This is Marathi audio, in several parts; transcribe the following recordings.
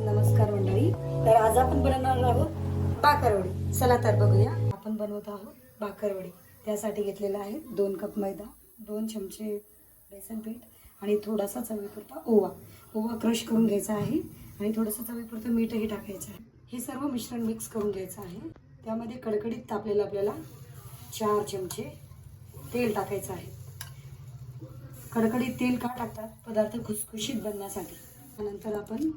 नमस्कार मंडळी. तर आज आपण बनवणार आहोत बाकरवडी चला तर बघूया. आपण बनवत आहोत बाकरवडी त्यासाठी घेतलेला आहे दोन कप मैदा दोन चमचे बेसन पीठ आणि थोडासा चवीपुरता ओवा. ओवा क्रश करून घ्यायचा आहे आणि थोडंसं चवीपुरतं मीठही टाकायचं आहे. हे सर्व मिश्रण मिक्स करून घ्यायचं आहे. त्यामध्ये कडकडीत तापलेलं आपल्याला चार चमचे तेल टाकायचं आहे. कडकडीत तेल का टाकतात? पदार्थ खुसखुशीत बनण्यासाठी. नंतर आपण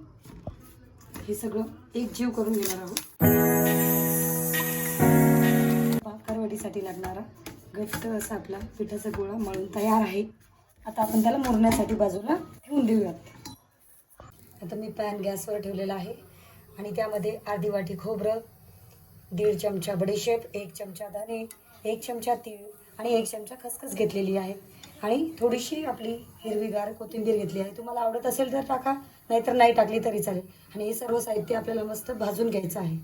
हे सगळं एक जीव करून घेणार आहोत. भाकरवडीसाठी लागणारा घट्ट असा आपला पिठाचा गोळा मळून तयार आहे. आता आपण त्याला मुरण्यासाठी बाजूला ठेवून देऊयात. आता मी पॅन गॅसवर ठेवलेला आहे आणि त्यामध्ये अर्धी वाटी खोबरं दीड चमचा बडीशेप एक चमचा धने एक चमचा तीळ आणि एक चमचा खसखस घेतलेली आहे. आणि थोडीशी आपली हिरवीगार कोथिंबीर घेतली आहे. तुम्हाला आवडत असेल तर टाका नाहीतर नाही टाकली तरी चालेल. आणि हे सर्व साहित्य आपल्याला मस्त भाजून घ्यायचं आहे.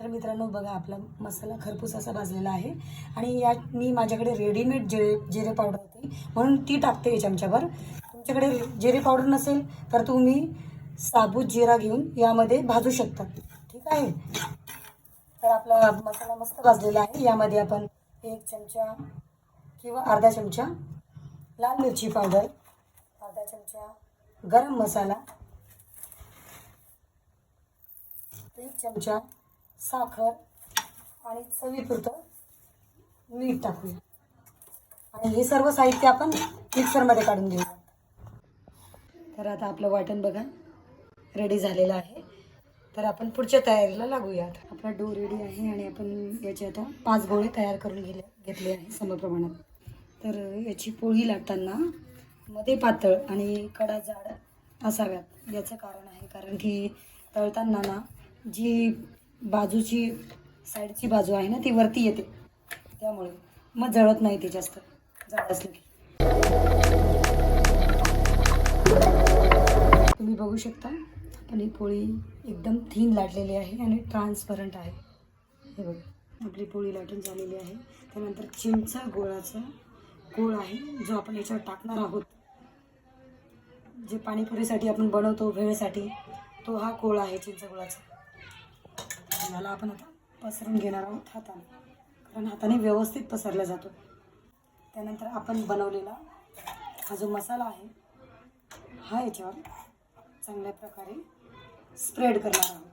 तर मित्रांनो बघा आपला मसाला खरपूस असा भाजलेला आहे. आणि यात मी माझ्याकडे रेडीमेड जिरे जिरे पावडर होती. म्हणून ती टाकते एक चमच्यावर. तुमच्याकडे जिरे पावडर नसेल तर तुम्ही साबूत जिरा घेऊन यामध्ये भाजू शकता. ठीक आहे? तर आपला मसाला मस्त भाजलेला आहे. यामध्ये आपण एक चमचा किंवा अर्धा चमचा लाल मिरची पावडर अर्धा चमचा गरम मसाला एक चमचा साखर आणि चवीपुरतं मीठ टाकूया. आणि हे सर्व साहित्य आपण मिक्सरमध्ये काढून घेऊया. तर आता आपलं वाटण बघा रेडी झालेलं आहे. तर आपण पुढच्या तयारीला लागूयात. आपला डो रेडी आहे आणि आपण याचे आता पाच गोळे तयार करून गेले घेतले आहे समप्रमाणात. तर याची पोळी लाटताना मध्ये पातळ आणि कडा जाड असाव्यात. याचं कारण आहे कारण की तळताना ना जी बाजूची साईडची बाजू आहे ना ती वरती येते. त्यामुळे मग जळत नाही ते जास्त. जाड असलं की. तुम्ही बघू शकता पण ही पोळी एकदम थीन लाटलेली आहे आणि ट्रान्सपरंट आहे. हे बघा आपली पोळी लाटून झालेली आहे. त्यानंतर चिंच गोळाचा गोळ आहे जो आपण याच्यावर टाकणार आहोत. जे पाणीपुरीसाठी आपण बनवतो भेळसाठी तो हा कोळ आहे चिंच गोळाचा. याला आपण आता पसरून घेणार आहोत हाताने. कारण हाताने व्यवस्थित पसरला जातो. त्यानंतर आपण बनवलेला हा जो मसाला आहे हा याच्यावर चांगल्या प्रकारे स्प्रेड करणार आहोत.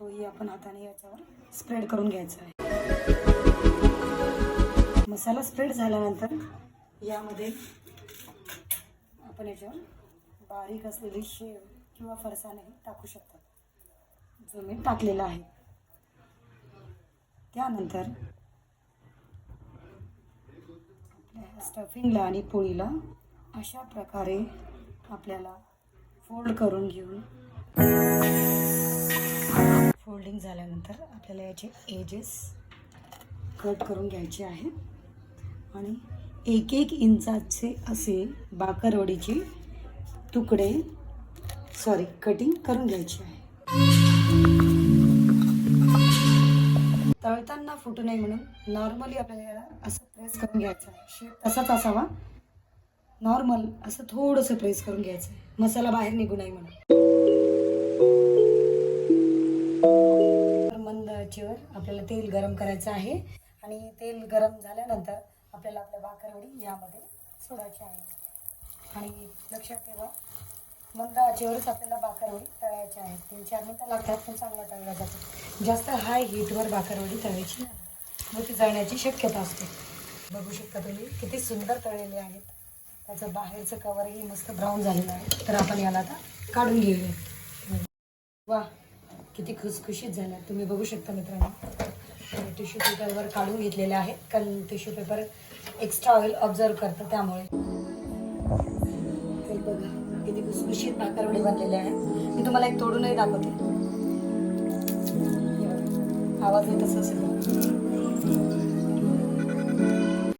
तोही आपण हाताने याच्यावर स्प्रेड करून घ्यायचा आहे. मसाला स्प्रेड झाल्यानंतर यामध्ये आपण याच्यावर बारीक असलेली शेव किंवा फरसाणही टाकू शकतात. जो मी टाकलेला आहे. त्यानंतर आपल्या स्टफिंगला आणि पोळीला अशा प्रकारे आपल्याला फोल्ड करून घेऊन. फोल्डिंग झाल्यानंतर आपल्याला याचे एजेस कट करून घ्यायचे आहे आणि एक एक इंचाचे असे बाकरवडीचे तुकडे सॉरी कटिंग करून घ्यायचे आहे. तळताना फुटू नये म्हणून नॉर्मली आपल्याला याला असं प्रेस करून घ्यायचं आहे. शेप तसाच असावा. नॉर्मल असं थोडंसं प्रेस करून घ्यायचं. आहे मसाला बाहेर निघू नये म्हणून. तर मंद आचेवर आपल्याला तेल गरम करायचं आहे. आणि तेल गरम झाल्यानंतर आपल्याला आपल्या भाकरवडी यामध्ये सोडायची आहे. आणि लक्षात ठेवा मंद आचेवरच आपल्याला भाकरवडी तळायची आहे. तीन चार मिनटं लागतात पण चांगला तळला जातो. जास्त हाय हीटवर भाकरवडी तळायची नाही. मग ती जळण्याची शक्यता असते. बघू शकता तुम्ही किती सुंदर तळलेले आहेत. त्याचं बाहेरचं कवरही मस्त ब्राऊन झालेलं आहे. तर आपण याला आता काढून घेऊया. वा किती खुसखुशीत झाल्या तुम्ही बघू शकता मित्रांनो. टिश्यू पेपरवर काढून घेतलेले आहेत कारण tissue paper extra oil observe करतं त्यामुळे. तर बघा किती खुसखुशीत भाकरवडे बनलेले आहेत मी तुम्हाला एक तोडूनही दाखवते. आवाज येत असेल